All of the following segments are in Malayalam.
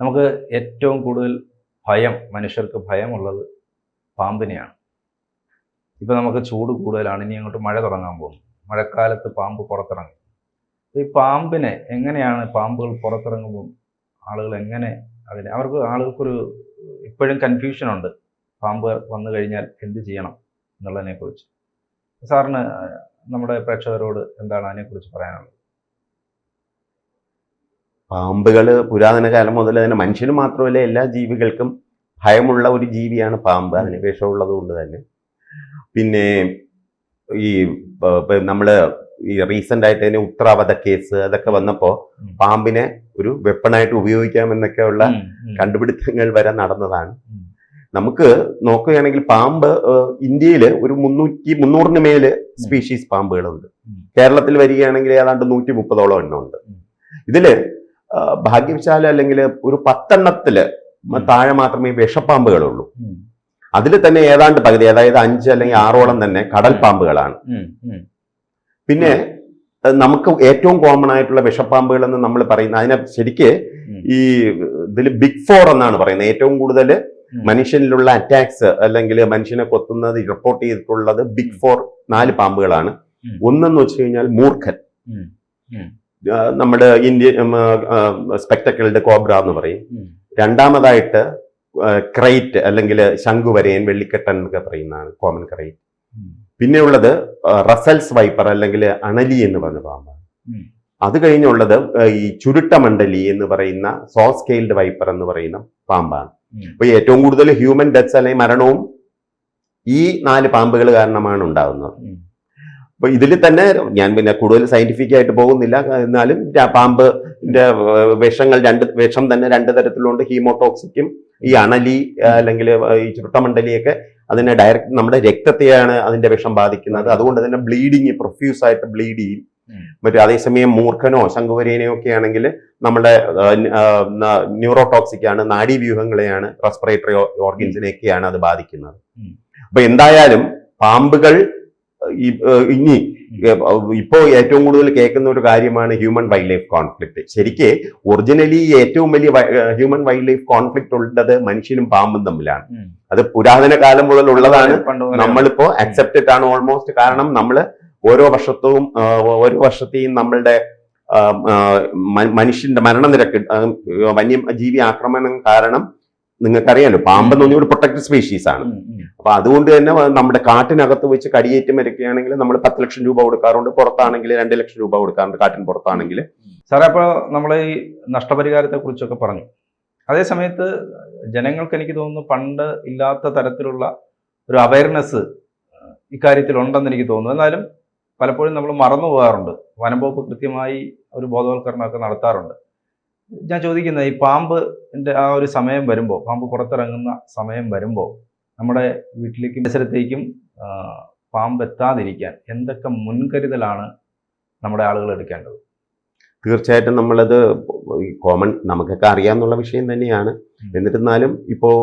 നമുക്ക് ഏറ്റവും കൂടുതൽ ഭയം മനുഷ്യർക്ക് ഭയമുള്ളത് പാമ്പിനെയാണ്. ഇപ്പം നമുക്ക് ചൂട് കൂടുതലാണ് ഇനി അങ്ങോട്ട് മഴ തുടങ്ങാൻ പോകുന്നു. മഴക്കാലത്ത് പാമ്പ് പുറത്തിറങ്ങും. ഈ പാമ്പിനെ എങ്ങനെയാണ് പാമ്പുകൾ പുറത്തിറങ്ങുമ്പോൾ ആളുകൾ എങ്ങനെ അതിനെ അവർക്ക് ആളുകൾക്കൊരു ഇപ്പോഴും കൺഫ്യൂഷനുണ്ട് പാമ്പ് വന്നു കഴിഞ്ഞാൽ എന്ത് ചെയ്യണം എന്നുള്ളതിനെക്കുറിച്ച്. സാറിന് നമ്മുടെ പ്രേക്ഷകരോട് എന്താണ് അതിനെക്കുറിച്ച് പറയാനുള്ളത്? പാമ്പുകൾ പുരാതന കാലം മുതൽ തന്നെ മനുഷ്യന് മാത്രമല്ല എല്ലാ ജീവികൾക്കും ഭയമുള്ള ഒരു ജീവിയാണ് പാമ്പ്. അതിന് വിഷമുള്ളത് കൊണ്ട് തന്നെ. പിന്നെ ഈ നമ്മൾ ഈ റീസെന്റ് ആയിട്ട് തന്നെ ഉത്തരാവധ കേസ് അതൊക്കെ വന്നപ്പോൾ പാമ്പിനെ ഒരു വെപ്പണായിട്ട് ഉപയോഗിക്കാം എന്നൊക്കെയുള്ള കണ്ടുപിടുത്തങ്ങൾ വരെ നടന്നതാണ്. നമുക്ക് നോക്കുകയാണെങ്കിൽ പാമ്പ് ഇന്ത്യയിൽ ഒരു മുന്നൂറ്റി മുന്നൂറിന് മേൽ സ്പീഷീസ് പാമ്പുകളുണ്ട്. കേരളത്തിൽ വരികയാണെങ്കിൽ ഏതാണ്ട് നൂറ്റി മുപ്പതോളം എണ്ണമുണ്ട് ഇതിൽ ഭാഗ്യവശാല അല്ലെങ്കിൽ ഒരു പത്തെണ്ണത്തിൽ താഴെ മാത്രമേ വിഷപ്പാമ്പുകളുള്ളൂ. അതിൽ തന്നെ ഏതാണ്ട് പകുതി അതായത് അഞ്ച് അല്ലെങ്കിൽ ആറോളം തന്നെ കടൽ പാമ്പുകളാണ്. പിന്നെ നമുക്ക് ഏറ്റവും കോമൺ ആയിട്ടുള്ള വിഷപ്പാമ്പുകൾ എന്ന് നമ്മൾ പറയുന്ന അതിനെ ശരിക്ക് ഈ ഇതിൽ ബിഗ് ഫോർ എന്നാണ് പറയുന്നത്. ഏറ്റവും കൂടുതൽ മനുഷ്യനിലുള്ള അറ്റാക്സ് അല്ലെങ്കിൽ മനുഷ്യനെ കൊത്തുന്നത് റിപ്പോർട്ട് ചെയ്തിട്ടുള്ളത് ബിഗ് ഫോർ നാല് പാമ്പുകളാണ്. ഒന്നെന്ന് വെച്ച് കഴിഞ്ഞാൽ മൂർഖൻ. നമ്മുടെ ഇന്ത്യൻ സ്പെക്ടക്കിൾഡ് കോബ്ര എന്ന് പറയും. രണ്ടാമതായിട്ട് ക്രൈറ്റ് അല്ലെങ്കിൽ ശംഖുവരയൻ വെള്ളിക്കെട്ടൻ എന്നൊക്കെ പറയുന്നതാണ് കോമൺ ക്രൈറ്റ്. പിന്നെയുള്ളത് റസൽസ് വൈപ്പർ അല്ലെങ്കിൽ അണലി എന്ന് പറഞ്ഞ പാമ്പാണ്. അത് കഴിഞ്ഞുള്ളത് ഈ ചുരുട്ടമണ്ഡലി എന്ന് പറയുന്ന സോ സ്കെയിൽഡ് വൈപ്പർ എന്ന് പറയുന്ന പാമ്പാണ്. അപ്പൊ ഏറ്റവും കൂടുതൽ ഹ്യൂമൻ ഡെത്ത്സ് അല്ലെങ്കിൽ മരണവും ഈ നാല് പാമ്പുകൾ കാരണമാണ് ഉണ്ടാകുന്നത്. ഉം. അപ്പൊ ഇതിൽ തന്നെ ഞാൻ പിന്നെ കൂടുതൽ സയന്റിഫിക് ആയിട്ട് പോകുന്നില്ല എന്നാലും പാമ്പിന്റെ വിഷങ്ങൾ രണ്ട് വിഷം തന്നെ രണ്ട് തരത്തിലുണ്ട് ഹീമോടോക്സിക്കും ഈ അണലി അല്ലെങ്കിൽ ഈ ചുരുട്ടമണ്ഡലിയൊക്കെ അതിനെ ഡയറക്റ്റ് നമ്മുടെ രക്തത്തെയാണ് അതിന്റെ വിഷം ബാധിക്കുന്നത് അതുകൊണ്ട് തന്നെ ബ്ലീഡിങ് പ്രൊഫ്യൂസ് ആയിട്ട് ബ്ലീഡ് ചെയ്യും. മറ്റു അതേസമയം മൂർഖനോ ശംഖുവരേനയോ ഒക്കെ ആണെങ്കിൽ നമ്മുടെ ന്യൂറോടോക്സിക് ആണ് നാഡീവ്യൂഹങ്ങളെയാണ് റെസ്പിറേറ്ററി ഓർഗൻസിനെയൊക്കെയാണ് അത് ബാധിക്കുന്നത്. അപ്പൊ എന്തായാലും പാമ്പുകൾ ഇനി ഇപ്പോൾ ഇപ്പോ ഏറ്റവും കൂടുതൽ കേൾക്കുന്ന ഒരു കാര്യമാണ് ഹ്യൂമൻ വൈൽഡ് ലൈഫ് കോൺഫ്ലിക്ട് ശരിക്ക് ഒറിജിനലി ഏറ്റവും വലിയ ഹ്യൂമൻ വൈൽഡ് ലൈഫ് കോൺഫ്ലിക്ട് ഉള്ളത് മനുഷ്യനും പാമ്പും തമ്മിലാണ്. അത് പുരാതന കാലം മുതൽ ഉള്ളതാണ്. നമ്മളിപ്പോ അക്സെപ്റ്റഡ് ആണ് ഓൾമോസ്റ്റ് കാരണം നമ്മൾ ഓരോ വർഷത്തും ആ, ഓരോ വർഷത്തെയും നമ്മളുടെ മനുഷ്യന്റെ മരണനിരക്ക് വന്യജീവി ആക്രമണം കാരണം നിങ്ങൾക്കറിയാലോ പാമ്പ് എന്ന് പറഞ്ഞ ഒരു പ്രൊട്ടക്റ്റഡ് സ്പീഷീസ് ആണ്. അപ്പൊ അതുകൊണ്ട് തന്നെ നമ്മുടെ കാട്ടിനകത്ത് വെച്ച് കടിയേറ്റ് മരിക്കുകയാണെങ്കിൽ നമ്മൾ പത്ത് ലക്ഷം രൂപ കൊടുക്കാറുണ്ട് പുറത്താണെങ്കിൽ രണ്ട് ലക്ഷം രൂപ കൊടുക്കാറുണ്ട് കാട്ടിന് പുറത്താണെങ്കിൽ. സാറേ അപ്പോൾ നമ്മൾ ഈ നഷ്ടപരിഹാരത്തെ കുറിച്ചൊക്കെ പറഞ്ഞു. അതേ സമയത്ത് ജനങ്ങൾക്ക് എനിക്ക് തോന്നുന്നു പണ്ട് ഇല്ലാത്ത തരത്തിലുള്ള ഒരു അവയർനെസ് ഇക്കാര്യത്തിൽ ഉണ്ടെന്ന് എനിക്ക് തോന്നുന്നു. എന്നാലും പലപ്പോഴും നമ്മൾ മറന്നു പോകാറുണ്ട് വനംവകുപ്പ് കൃത്യമായി ഒരു ബോധവൽക്കരണമൊക്കെ നടത്താറുണ്ട്. ഞാൻ ചോദിക്കുന്നത് ഈ പാമ്പിന്റെ ആ ഒരു സമയം വരുമ്പോൾ പാമ്പ് പുറത്തിറങ്ങുന്ന സമയം വരുമ്പോൾ നമ്മുടെ വീട്ടിലേക്കും പരിസരത്തേക്കും പാമ്പ് എത്താതിരിക്കാൻ എന്തൊക്കെ മുൻകരുതലാണ് നമ്മുടെ ആളുകൾ എടുക്കേണ്ടത്? തീർച്ചയായിട്ടും നമ്മളത് കോമൺ നമുക്കൊക്കെ അറിയാമെന്നുള്ള വിഷയം തന്നെയാണ്. എന്നിരുന്നാലും ഇപ്പോൾ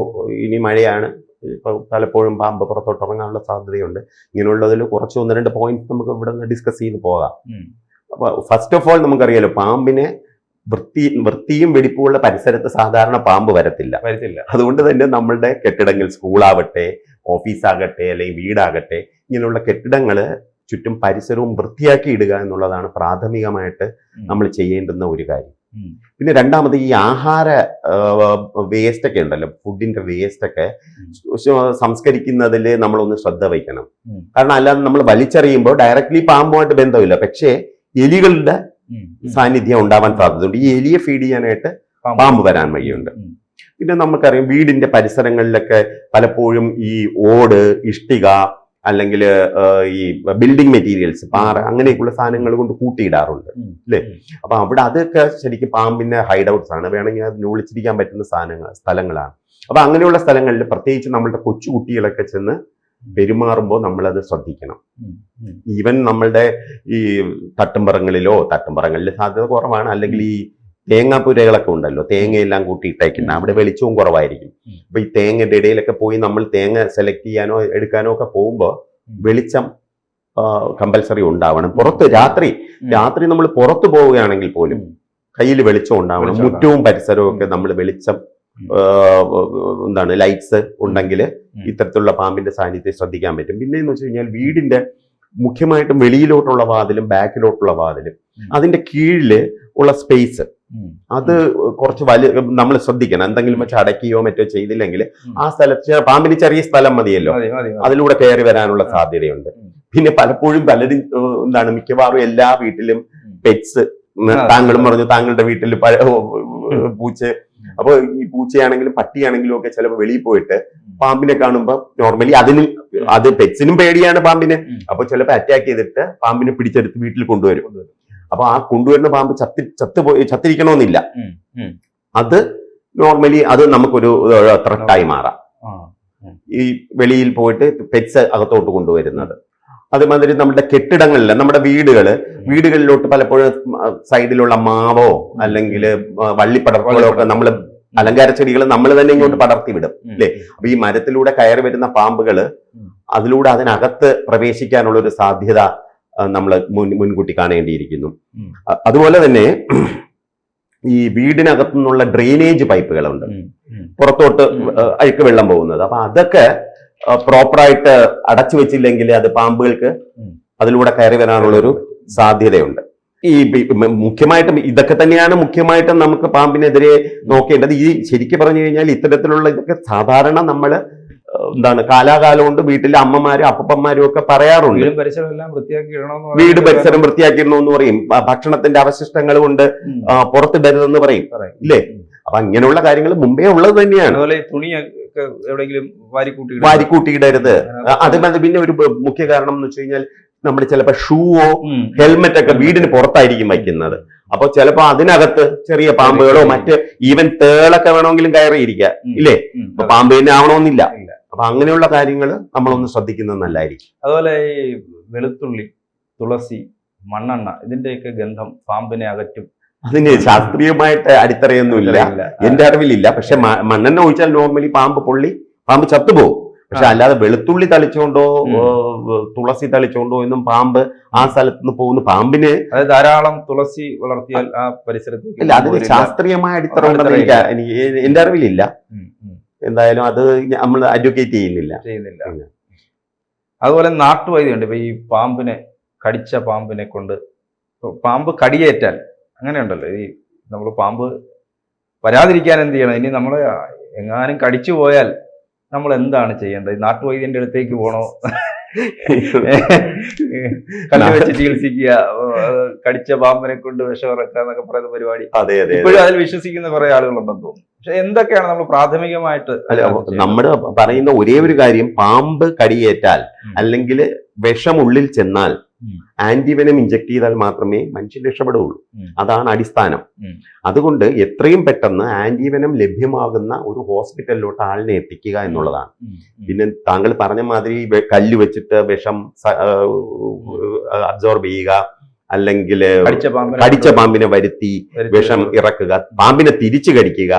ഇനി മഴയാണ്. ഇപ്പോൾ പലപ്പോഴും പാമ്പ് പുറത്തോട്ട് ഇറങ്ങാനുള്ള സാധ്യതയുണ്ട്. ഇങ്ങനെയുള്ളതിൽ കുറച്ച് ഒന്ന് രണ്ട് പോയിന്റ്സ് നമുക്ക് ഇവിടെ നിന്ന് ഡിസ്കസ് ചെയ്ത് പോകാം. അപ്പോൾ ഫസ്റ്റ് ഓഫ് ഓൾ നമുക്കറിയാലോ പാമ്പിനെ വൃത്തി വൃത്തിയും വെടിപ്പുമുള്ള പരിസരത്ത് സാധാരണ പാമ്പ് വരത്തില്ല. വരത്തില്ല. അതുകൊണ്ട് തന്നെ നമ്മളുടെ കെട്ടിടങ്ങൾ സ്കൂളാവട്ടെ ഓഫീസാകട്ടെ അല്ലെങ്കിൽ വീടാകട്ടെ ഇങ്ങനെയുള്ള കെട്ടിടങ്ങൾ ചുറ്റും പരിസരവും വൃത്തിയാക്കി ഇടുക എന്നുള്ളതാണ് പ്രാഥമികമായിട്ട് നമ്മൾ ചെയ്യേണ്ടുന്ന ഒരു കാര്യം. പിന്നെ രണ്ടാമത് ഈ ആഹാര വേസ്റ്റ് ഒക്കെ ഉണ്ടല്ലോ ഫുഡിന്റെ വേസ്റ്റ് ഒക്കെ സംസ്കരിക്കുന്നതിൽ നമ്മളൊന്ന് ശ്രദ്ധ വയ്ക്കണം. കാരണം അല്ലാതെ നമ്മൾ വലിച്ചെറിയുമ്പോൾ ഡയറക്ട്ലി പാമ്പുമായിട്ട് ബന്ധമില്ല. പക്ഷേ എലികളുടെ. സാന്നിധ്യം ഉണ്ടാവാൻ സാധ്യതയുണ്ട്. ഈ എലിയെ ഫീഡ് ചെയ്യാനായിട്ട് പാമ്പ്. വരാൻ വഴിയുണ്ട്. പിന്നെ നമുക്കറിയാം വീടിന്റെ പരിസരങ്ങളിലൊക്കെ പലപ്പോഴും ഈ ഓട് ഇഷ്ടിക അല്ലെങ്കിൽ ഈ ബിൽഡിംഗ് മെറ്റീരിയൽസ് പാറ അങ്ങനെയൊക്കെയുള്ള സാധനങ്ങൾ കൊണ്ട് കൂട്ടിയിടാറുണ്ട്. അല്ലേ? അപ്പൊ അവിടെ അതൊക്കെ ശരിക്കും പാമ്പിന്റെ ഹൈഡ് ഔട്ട്സ് ആണ്. വേണമെങ്കിൽ അത് ഒളിച്ചിരിക്കാൻ പറ്റുന്ന സാധനങ്ങൾ സ്ഥലങ്ങളാണ്. അപ്പൊ അങ്ങനെയുള്ള സ്ഥലങ്ങളിൽ പ്രത്യേകിച്ച് നമ്മളുടെ കൊച്ചു കുട്ടികളൊക്കെ ചെന്ന് പെരുമാറുമ്പോൾ നമ്മളത് ശ്രദ്ധിക്കണം. ഈവൻ നമ്മളുടെ ഈ തട്ടുംപറങ്ങളിലോ തട്ടുംപറങ്ങളിൽ സാധ്യത കുറവാണ്. അല്ലെങ്കിൽ ഈ തേങ്ങാപ്പുരകളൊക്കെ ഉണ്ടല്ലോ തേങ്ങയെല്ലാം കൂട്ടിയിട്ടേക്കുന്ന അവിടെ വെളിച്ചവും കുറവായിരിക്കും. അപ്പൊ ഈ തേങ്ങയുടെ ഇടയിലൊക്കെ പോയി നമ്മൾ തേങ്ങ സെലക്ട് ചെയ്യാനോ എടുക്കാനോ ഒക്കെ പോകുമ്പോൾ വെളിച്ചം കമ്പൽസറി ഉണ്ടാവണം. പുറത്ത് രാത്രി രാത്രി നമ്മൾ പുറത്തു പോവുകയാണെങ്കിൽ പോലും കയ്യിൽ വെളിച്ചം ഉണ്ടാവണം. മുറ്റവും പരിസരവും ഒക്കെ നമ്മൾ വെളിച്ചം എന്താണ് ലൈറ്റ്സ് ഉണ്ടെങ്കിൽ. ഇത്തരത്തിലുള്ള പാമ്പിന്റെ സാന്നിധ്യം ശ്രദ്ധിക്കാൻ പറ്റും. പിന്നെ എന്ന് വെച്ച് കഴിഞ്ഞാൽ വീടിന്റെ മുഖ്യമായിട്ടും വെളിയിലോട്ടുള്ള വാതിലും ബാക്കിലോട്ടുള്ള വാതിലും അതിന്റെ കീഴിൽ ഉള്ള സ്പേസ് അത് കുറച്ച് വലിയ നമ്മൾ ശ്രദ്ധിക്കണം. എന്തെങ്കിലും വെച്ച് അടയ്ക്കുകയോ മറ്റോ ചെയ്തില്ലെങ്കിൽ ആ സ്ഥലത്ത് പാമ്പിന് ചെറിയ സ്ഥലം മതിയല്ലോ. മതി മതി മതി. അതിലൂടെ കയറി വരാനുള്ള സാധ്യതയുണ്ട്. പിന്നെ പലപ്പോഴും പലരും എന്താണ് മിക്കവാറും എല്ലാ വീട്ടിലും പെറ്റ്സ് താങ്കളും പറഞ്ഞു താങ്കളുടെ വീട്ടിൽ പൂച്ച അപ്പൊ ഈ പൂച്ചയാണെങ്കിലും പട്ടിയാണെങ്കിലും ഒക്കെ ചിലപ്പോൾ വെളിയിൽ പോയിട്ട് പാമ്പിനെ കാണുമ്പോൾ നോർമലി അതിന് അത് പെറ്റ്സിനും പേടിയാണ് പാമ്പിനെ. അപ്പൊ ചിലപ്പോൾ അറ്റാക്ക് ചെയ്തിട്ട് പാമ്പിനെ പിടിച്ചെടുത്ത് വീട്ടിൽ കൊണ്ടുവരും. അപ്പൊ ആ കൊണ്ടുവരുന്ന പാമ്പ് ചത്തി ചത്തുപോയി ചത്തിരിക്കണമെന്നില്ല. അത് നോർമലി അത് നമുക്കൊരു ത്രട്ടായി മാറാം. ഈ വെളിയിൽ പോയിട്ട് പെറ്റ്സ് അകത്തോട്ട് കൊണ്ടുവരുന്നത്. അതുമാതിരി നമ്മുടെ കെട്ടിടങ്ങളിൽ നമ്മുടെ വീടുകൾ വീടുകളിലോട്ട് പലപ്പോഴും സൈഡിലുള്ള മാവോ അല്ലെങ്കിൽ വള്ളിപ്പടർപ്പുകളോ ഒക്കെ നമ്മൾ അലങ്കാര ചെടികൾ നമ്മൾ തന്നെ ഇങ്ങോട്ട് പടർത്തി വിടും അല്ലേ? അപ്പൊ ഈ മരത്തിലൂടെ കയറി വരുന്ന പാമ്പുകൾ അതിലൂടെ അതിനകത്ത് പ്രവേശിക്കാനുള്ള ഒരു സാധ്യത നമ്മൾ മുൻകൂട്ടി കാണേണ്ടിയിരിക്കുന്നു. അതുപോലെ തന്നെ ഈ വീടിനകത്തു നിന്നുള്ള ഡ്രെയിനേജ് പൈപ്പുകളുണ്ട്. പുറത്തോട്ട്. അഴുക്ക് വെള്ളം പോകുന്നത്. അപ്പൊ അതൊക്കെ പ്രോപ്പറായിട്ട് അടച്ചു വെച്ചില്ലെങ്കിൽ അത് പാമ്പുകൾക്ക് അതിലൂടെ കയറി വരാനുള്ള ഒരു സാധ്യതയുണ്ട്. ഈ മുഖ്യമായിട്ടും ഇതൊക്കെ തന്നെയാണ് മുഖ്യമായിട്ടും നമുക്ക് പാമ്പിനെതിരെ നോക്കേണ്ടത്. ഈ ശരിക്കും പറഞ്ഞു കഴിഞ്ഞാൽ ഇത്തരത്തിലുള്ള ഇതൊക്കെ സാധാരണ നമ്മൾ എന്താണ് കാലാകാലം കൊണ്ട് വീട്ടിലെ അമ്മമാരും അപ്പന്മാരും ഒക്കെ പറയാറുണ്ട്. വീടും പരിസരം വൃത്തിയാക്കിയിരുന്നു എന്ന് പറയും. ഭക്ഷണത്തിന്റെ അവശിഷ്ടങ്ങൾ കൊണ്ട് പുറത്തിടരുതെന്ന് പറയും. അല്ലേ ഇല്ലേ? അപ്പൊ അങ്ങനെയുള്ള കാര്യങ്ങൾ മുമ്പേ ഉള്ളത് തന്നെയാണ്. അതുപോലെ തുണിയൊക്കെ എവിടെയെങ്കിലും വാരിക്കൂട്ടി വാരിക്കൂട്ടിയിടരുത്. അതുപോലെ പിന്നെ ഒരു മുഖ്യ കാരണം എന്ന് വെച്ച് കഴിഞ്ഞാൽ നമ്മൾ ചിലപ്പോൾ ഷൂവോ ഹെൽമെറ്റ് ഒക്കെ വീടിന് പുറത്തായിരിക്കും വയ്ക്കുന്നത്. അപ്പൊ ചിലപ്പോ അതിനകത്ത് ചെറിയ പാമ്പുകളോ മറ്റ് ഈവൻ തേളൊക്കെ വേണമെങ്കിലും കയറിയിരിക്കുക ഇല്ലേ? അപ്പൊ പാമ്പ് തന്നെ ആവണമെന്നില്ല. അപ്പൊ അങ്ങനെയുള്ള കാര്യങ്ങൾ നമ്മളൊന്ന് ശ്രദ്ധിക്കുന്നത് നല്ലതായിരിക്കും. അതുപോലെ ഈ വെളുത്തുള്ളി തുളസി മണ്ണെണ്ണ ഇതിന്റെയൊക്കെ ഗന്ധം പാമ്പിനെ അകറ്റും. അതിന് ശാസ്ത്രീയമായിട്ട് അടിത്തറയൊന്നുമില്ല ഇല്ല. എന്റെ അറിവിലില്ല പക്ഷെ മണ്ണെണ്ണ ഒഴിച്ചാൽ നോർമലി പാമ്പ് പൊള്ളി പാമ്പ് ചത്തുപോകും പക്ഷെ. അല്ലാതെ വെളുത്തുള്ളി തളിച്ചുകൊണ്ടോ തുളസി തളിച്ചുകൊണ്ടോ എന്നും പാമ്പ് ആ സ്ഥലത്ത് നിന്ന് പോകുന്ന പാമ്പിന് ധാരാളം തുളസി വളർത്തിയാൽ ആ പരിസരത്ത് ഇല്ല അതിന്. ശാസ്ത്രീയമായ അടിത്തറ ഉണ്ടെന്ന് എനിക്ക് എന്റെ അറിവിലില്ല. എന്തായാലും അത് നമ്മൾ അഡ്വക്കേറ്റ് ചെയ്യുന്നില്ല ചെയ്യുന്നില്ല. അതുപോലെ നാട്ടുവൈദ്യമുണ്ട് ഇപ്പൊ ഈ പാമ്പിനെ കടിച്ച പാമ്പിനെ കൊണ്ട് പാമ്പ് കടിയേറ്റാൽ അങ്ങനെയുണ്ടല്ലോ. ഈ നമ്മൾ പാമ്പ് വരാതിരിക്കാൻ എന്ത് ചെയ്യണം? ഇനി നമ്മളെ എങ്ങാനും കടിച്ചു പോയാൽ നമ്മൾ എന്താണ് ചെയ്യേണ്ടത്? നാട്ടുവൈദ്യന്റെ അടുത്തേക്ക് പോണോ? കല്ല് വെച്ച് ചികിത്സിക്കുക കടിച്ച പാമ്പിനെ കൊണ്ട് വിഷമിറക്കുക എന്നൊക്കെ പറയുന്ന പരിപാടി. അതെ അതെ ഇപ്പോഴും അതിൽ വിശ്വസിക്കുന്ന കുറെ ആളുകളുണ്ടെന്ന് തോന്നുന്നു. പക്ഷെ എന്തൊക്കെയാണ് നമ്മൾ പ്രാഥമികമായിട്ട് നമ്മുടെ പറയുന്ന ഒരേ ഒരു കാര്യം പാമ്പ് കടിയേറ്റാൽ. അല്ലെങ്കിൽ വിഷം ഉള്ളിൽ ചെന്നാൽ. ആന്റിവെനം ഇഞ്ചക്ട് ചെയ്താൽ മാത്രമേ മനുഷ്യൻ രക്ഷപ്പെടുകയുള്ളൂ. അതാണ് അടിസ്ഥാനം. അതുകൊണ്ട് എത്രയും പെട്ടെന്ന് ആന്റിവെനം ലഭ്യമാകുന്ന ഒരു ഹോസ്പിറ്റലിലോട്ട് ആളിനെ എത്തിക്കുക എന്നുള്ളതാണ്. പിന്നെ താങ്കൾ പറഞ്ഞ മാതിരി കല്ല് വെച്ചിട്ട് വിഷം അബ്സോർബ് ചെയ്യുക അല്ലെങ്കിൽ കടിച്ച പാമ്പിനെ വരുത്തി വിഷം ഇറക്കുക പാമ്പിനെ തിരിച്ചു കടിക്കുക.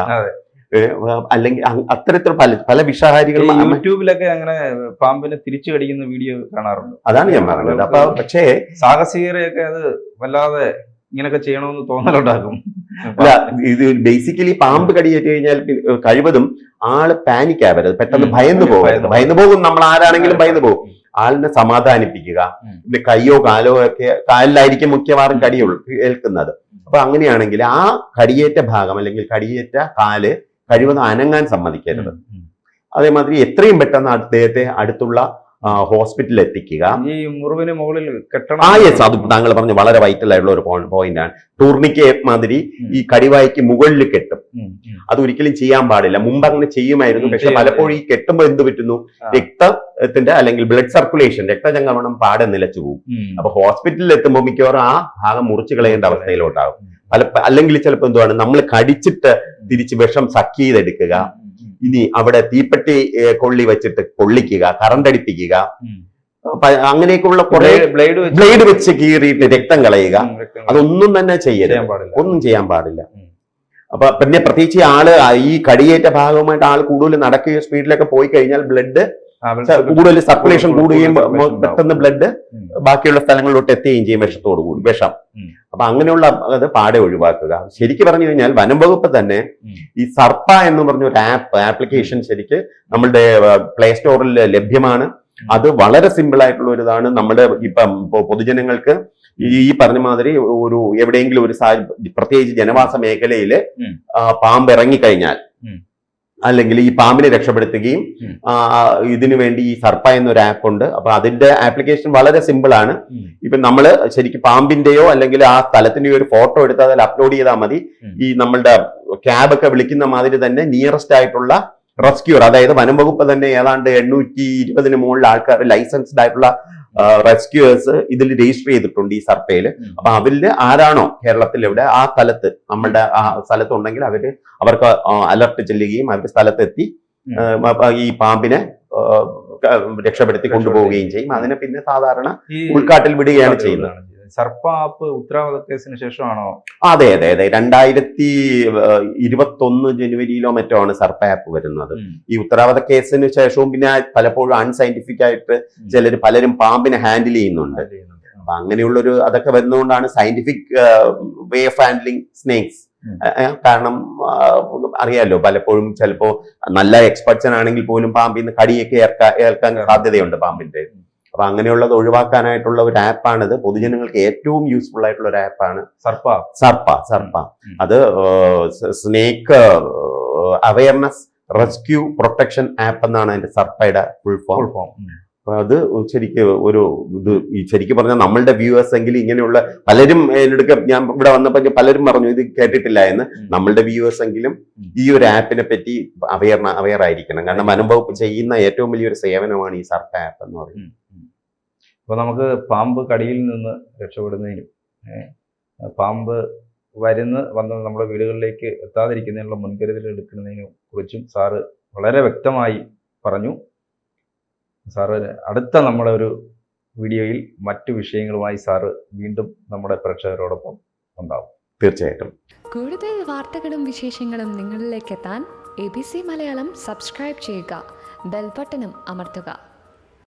അല്ലെങ്കിൽ അത്തരത്തിൽ പല പല വിഷാഹാരികളും യൂട്യൂബിലൊക്കെ അങ്ങനെ പാമ്പിനെ തിരിച്ചു കടിക്കുന്ന വീഡിയോ കാണാറുണ്ട്. അതാണ് ഞാൻ പറഞ്ഞത്. അപ്പൊ പക്ഷേ സാഹസികരെയൊക്കെ അത് വല്ലാതെ ഇങ്ങനെയൊക്കെ ചെയ്യണമെന്ന് തോന്നലുണ്ടാക്കും അല്ല ഇത് ബേസിക്കലി പാമ്പ് കടിയേറ്റ് കഴിഞ്ഞാൽ കഴിവതും ആൾ പാനിക് ആവരുത്. പെട്ടെന്ന് ഭയന്ന് പോകരുത് ഭയന്ന് പോകും. നമ്മൾ ആരാണെങ്കിലും ഭയന്ന് പോകും. ആളിനെ സമാധാനിപ്പിക്കുക. പിന്നെ കൈയോ കയ്യോ കാലോ ഒക്കെ കാലിലായിരിക്കും മിക്കവാറും കടിയുള്ളൂ ഏൽക്കുന്നത്. അപ്പൊ അങ്ങനെയാണെങ്കിൽ ആ കടിയേറ്റ ഭാഗം അല്ലെങ്കിൽ കടിയേറ്റ കാൽ കഴിവതും അനങ്ങാൻ സമ്മതിക്കരുത്. അതേമാതിരി എത്രയും പെട്ടെന്ന് അദ്ദേഹത്തെ അടുത്തുള്ള ഹോസ്പിറ്റലിൽ എത്തിക്കുക. ഈ മുറിവിന് മുകളിൽ കെട്ടണം. ആ യെസ് അത് താങ്കൾ പറഞ്ഞ വളരെ വൈറ്റൽ ആയിട്ടുള്ള ഒരു പോയിന്റ് ആണ്. ടൂർണിക്ക് മാതിരി ഈ കടിവായ്ക്ക് മുകളിൽ കെട്ടും. അത് ഒരിക്കലും ചെയ്യാൻ പാടില്ല. മുമ്പ് അങ്ങനെ ചെയ്യുമായിരുന്നു. പക്ഷെ പലപ്പോഴും ഈ കെട്ടുമ്പോൾ എന്ത് പറ്റുന്നു? രക്തത്തിന്റെ അല്ലെങ്കിൽ ബ്ലഡ് സർക്കുലേഷൻ രക്തചംക്രമണം പാടെ നിലച്ചു പോകും. അപ്പൊ ഹോസ്പിറ്റലിൽ എത്തുമ്പോൾ മിക്കവാറും ആ ഭാഗം മുറിച്ചു കളയേണ്ട അവസ്ഥയിലോട്ടാകും. അല്ലെങ്കിൽ ചിലപ്പോൾ എന്തുവാണ് നമ്മൾ കടിച്ചിട്ട് തിരിച്ച് വിഷം സക്ക് ചെയ്തെടുക്കുക. ഇനി അവിടെ തീപ്പെട്ടി കൊള്ളി വെച്ചിട്ട് കൊള്ളിക്കുക കറണ്ട് അടിപ്പിക്കുക അങ്ങനെയൊക്കെയുള്ള കുറെ ബ്ലേഡ് ബ്ലേഡ് വെച്ച് കീറിയിട്ട് രക്തം കളയുക. അതൊന്നും തന്നെ ചെയ്യരുത്. ഒന്നും ചെയ്യാൻ പാടില്ല. അപ്പൊ പിന്നെ പ്രത്യേകിച്ച് ആൾ ഈ കടിയേറ്റ ഭാഗവുമായിട്ട് ആൾ കൂടുതൽ നടക്കുകയോ സ്പീഡിലൊക്കെ പോയി കഴിഞ്ഞാൽ ബ്ലഡ് കൂടുതൽ സർക്കുലേഷൻ കൂടുകയും പെട്ടെന്ന് ബ്ലഡ് ബാക്കിയുള്ള സ്ഥലങ്ങളിലോട്ട് എത്തുകയും ചെയ്യും വിഷത്തോടു കൂടി വിഷം. അപ്പൊ അങ്ങനെയുള്ള അത് പാടെ ഒഴിവാക്കുക. ശരിക്ക് പറഞ്ഞു കഴിഞ്ഞാൽ വനം വകുപ്പ് തന്നെ ഈ സർപ്പ എന്ന് പറഞ്ഞ ഒരു ആപ്പ് ആപ്ലിക്കേഷൻ ശരിക്ക് നമ്മളുടെ പ്ലേ സ്റ്റോറിൽ ലഭ്യമാണ്. അത് വളരെ സിമ്പിൾ ആയിട്ടുള്ള ഒരു ഇതാണ് നമ്മുടെ ഇപ്പം പൊതുജനങ്ങൾക്ക് ഈ പറഞ്ഞ മാതിരി ഒരു എവിടെയെങ്കിലും ഒരു പ്രത്യേകിച്ച് ജനവാസ മേഖലയിൽ പാമ്പ് ഇറങ്ങിക്കഴിഞ്ഞാൽ. അല്ലെങ്കിൽ ഈ പാമ്പിനെ രക്ഷപ്പെടുത്തുകയും ഇതിനു വേണ്ടി ഈ സർപ്പ എന്നൊരു ആപ്പ് ഉണ്ട്. അപ്പൊ അതിന്റെ ആപ്ലിക്കേഷൻ വളരെ സിമ്പിൾ ആണ്. ഇപ്പൊ നമ്മൾ ശരിക്കും പാമ്പിന്റെയോ അല്ലെങ്കിൽ ആ സ്ഥലത്തിന്റെയോ ഒരു ഫോട്ടോ എടുത്ത് അതിൽ അപ്ലോഡ് ചെയ്താൽ മതി. ഈ നമ്മളുടെ ക്യാബ് ഒക്കെ വിളിക്കുന്ന മാതിരി തന്നെ നിയറസ്റ്റ് ആയിട്ടുള്ള റെസ്ക്യൂർ അതായത് വനം വകുപ്പ് തന്നെ ഏതാണ്ട് എണ്ണൂറ്റി ഇരുപതിന് മുകളിൽ ആൾക്കാർ ലൈസൻസ്ഡ് ആയിട്ടുള്ള റെസ്ക്യൂവേഴ്സ് ഇതിൽ രജിസ്റ്റർ ചെയ്തിട്ടുണ്ട് ഈ സർപ്പയിൽ ഉം. അപ്പൊ അവരിൽ ആരാണോ കേരളത്തിൽ എവിടെ ആ സ്ഥലത്ത് നമ്മളുടെ ആ സ്ഥലത്തുണ്ടെങ്കിൽ അവർ അവർക്ക് അലർട്ട് ചെല്ലുകയും അവർ സ്ഥലത്തെത്തി. ഈ പാമ്പിനെ രക്ഷപ്പെടുത്തി കൊണ്ടുപോവുകയും ചെയ്യും അതിനെ പിന്നെ സാധാരണ ഉൾക്കാട്ടിൽ വിടുകയാണ് ചെയ്യുന്നത് സർപ്പ ആപ്പ് ഉത്തരവാദ കേസിന് ശേഷമാണോ? അതെ അതെ അതെ. രണ്ടായിരത്തി ഇരുപത്തി ഒന്ന് ജനുവരിയിലോ മറ്റോ ആണ് സർപ്പ ആപ്പ് വരുന്നത് ഈ ഉത്തരവാദ കേസിന് ശേഷവും പിന്നെ പലപ്പോഴും അൺസയന്റിഫിക് ആയിട്ട് ചിലർ പലരും പാമ്പിനെ ഹാൻഡിൽ ചെയ്യുന്നുണ്ട്. അപ്പൊ അങ്ങനെയുള്ളൊരു അതൊക്കെ വരുന്നതുകൊണ്ടാണ് scientific way of handling snakes കാരണം അറിയാലോ പലപ്പോഴും ചിലപ്പോ നല്ല എക്സ്പെർട്സൻ ആണെങ്കിൽ പോലും പാമ്പിൽ നിന്ന് കടിയൊക്കെ ഏൽക്കാൻ സാധ്യതയുണ്ട് പാമ്പിന്റെ. അപ്പൊ അങ്ങനെയുള്ളത് ഒഴിവാക്കാനായിട്ടുള്ള ഒരു ആപ്പാണിത്. പൊതുജനങ്ങൾക്ക് ഏറ്റവും യൂസ്ഫുൾ ആയിട്ടുള്ള ഒരു ആപ്പാണ്. സർപ്പ. സർപ്പ സർപ്പ. അത് snake awareness rescue protection app എന്നാണ് അതിന്റെ സർപ്പയുടെ ഫുൾ ഫോം ഫുൾ ഫോം അത് ശരിക്ക് ഒരു ഇത് ശരിക്കും പറഞ്ഞാൽ നമ്മളുടെ വ്യൂവേഴ്സ് എങ്കിലും ഇങ്ങനെയുള്ള പലരും എടുക്ക ഞാൻ ഇവിടെ വന്നപ്പോ പലരും പറഞ്ഞു ഇത് കേട്ടിട്ടില്ല എന്ന്. നമ്മളുടെ വ്യൂവേഴ്സ് എങ്കിലും ഈ ഒരു ആപ്പിനെ പറ്റി അവയർ അവയർ ആയിരിക്കണം കാരണം അനുഭവം ചെയ്യുന്ന ഏറ്റവും വലിയൊരു സേവനമാണ് ഈ സർപ്പ ആപ്പ് എന്ന് പറയുന്നത്. അപ്പൊ നമുക്ക് പാമ്പ് കടിയിൽ നിന്ന് രക്ഷപ്പെടുന്നതിനും പാമ്പ് വരുന്ന വന്ന് നമ്മുടെ വീടുകളിലേക്ക് എത്താതിരിക്കുന്നതിനുള്ള മുൻകരുതൽ എടുക്കുന്നതിനെ കുറിച്ചും സാറ് വളരെ വ്യക്തമായി പറഞ്ഞു. സാറ് അടുത്ത നമ്മുടെ ഒരു വീഡിയോയിൽ മറ്റു വിഷയങ്ങളുമായി സാറ് വീണ്ടും നമ്മുടെ പ്രേക്ഷകരോടൊപ്പം ഉണ്ടാവും. തീർച്ചയായിട്ടും. കൂടുതൽ വാർത്തകളും വിശേഷങ്ങളും നിങ്ങളിലേക്ക് എത്താൻ A B C Malayalam subscribe ചെയ്യുക ബെൽബട്ടനും അമർത്തുക.